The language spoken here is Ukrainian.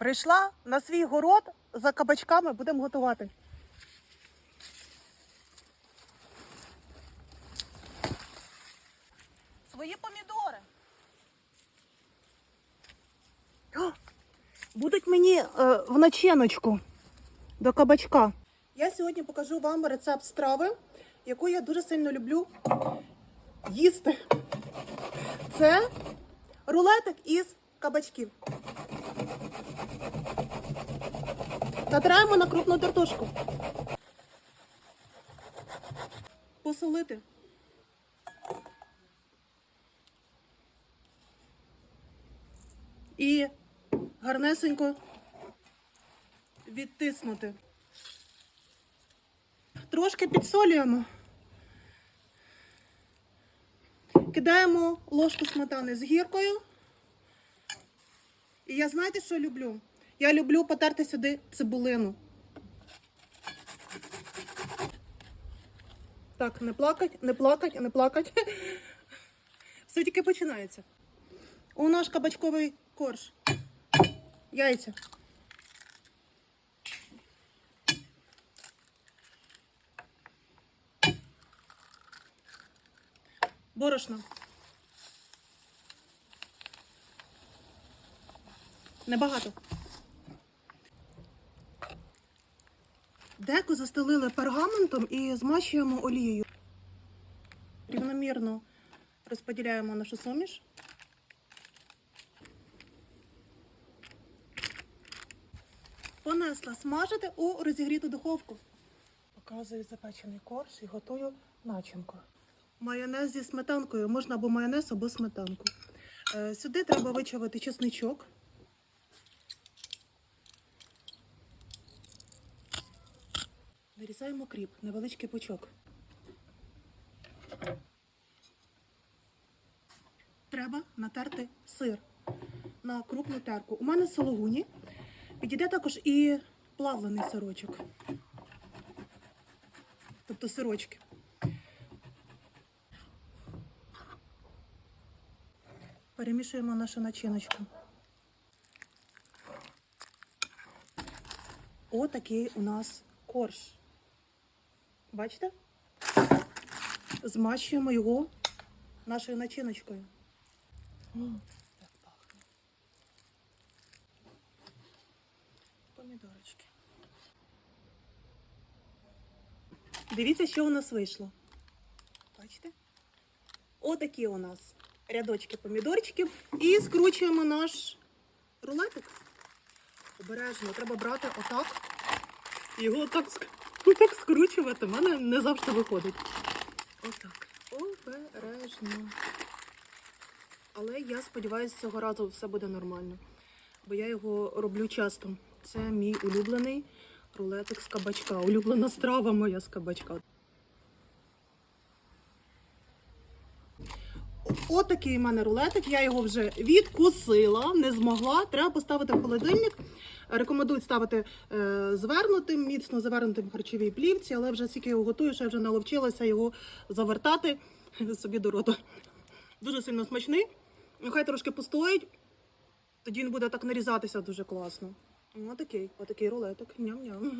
Прийшла на свій город за кабачками, будемо готувати. Свої помідори. О, будуть мені е, в начиночку до кабачка. Я сьогодні покажу вам рецепт страви, яку я дуже сильно люблю їсти. Це рулетик із кабачків. Натираємо на крупну тертушку. Посолити. І гарнесенько відтиснути. Трошки підсолюємо. Кидаємо ложку сметани з гіркою. І я знаєте, що люблю? Я люблю потерти сюди цибулину. Так, не плакать, не плакать, не плакать. Все тільки починається. У наш кабачковий корж. Яйця. Борошно. Небагато. Деку застелили пергаментом і змащуємо олією. Рівномірно розподіляємо нашу суміш. Понесла смажити у розігріту духовку. Показую запечений корж і готую начинку. Майонез зі сметанкою. Можна або майонез, або сметанку. Е, Сюди треба вичавити чесничок. Нарізаємо кріп, невеличкий пучок. Треба натерти сир на крупну терку. У мене сологуні. Підійде також і плавлений сирочок. Тобто сирочки. Перемішуємо нашу начиночку. Отакий у нас корж. Бачите? Змащуємо його нашою начиночкою. М, так пахне. Помідорочки. Дивіться, що у нас вийшло. Бачите? Отакі у нас рядочки помідорчиків. І скручуємо наш рулетик. Обережно, треба брати отак. Його отак, ск- отак скручувати. У мене не завжди виходить. Отак. Обережно. Але я сподіваюся, цього разу все буде нормально. Бо я його роблю часто. Це мій улюблений рулетик з кабачка. Улюблена страва моя з кабачка. Отакий у мене рулетик. Я його вже відкусила, не змогла. Треба поставити в холодильник. Рекомендують ставити е, звернутим, міцно завернутим в харчовій плівці, але вже скільки його готую, що я вже наловчилася його завертати собі до рота. Дуже сильно смачний. Нехай трошки постоїть, тоді він буде так нарізатися дуже класно. Отакий, отакий рулетик. Ням-ням.